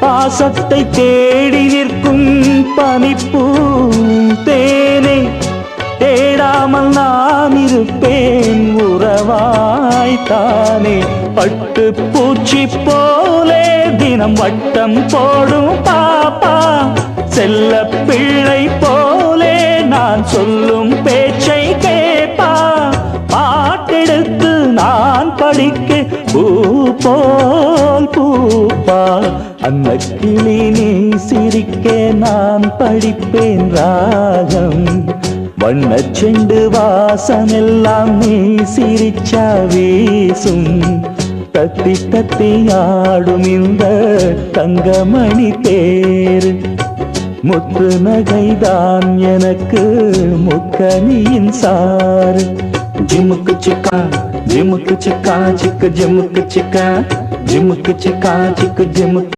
பாசத்தை தேடி நிற்கும் பனிப்பூ தேனே தேடாமல் நான் இருப்பேன் உறவாய்த்தானே பட்டு பூச்சி போலே தினம் வட்டம் போடும் பாப்பா செல்ல பிள்ளை போலே நான் சொல்லும் பேச்சை கேப்பா. பாட்டெடுத்து நான் படிக்க பூ போல் பூப்பா. அந்த கிளி சிரிக்க நான் படிப்பேன் ராகம். வண்ணச் செண்டு வாசமெல்லாம் நீ சிரிச்சா வீசும். தத்தி தத்தி ஆடும் இந்த தங்கமணி தேர். முத்து நகைதான் எனக்கு முக்கனியின் சாறு ஜிமுக்கு சிக்கா ஜிமுக்கு சிக்கா சிக்கு ஜிமுக்கு சிக்கா. ஜிமுக்கு சிக்கா சிக்கு ஜிமுக்கு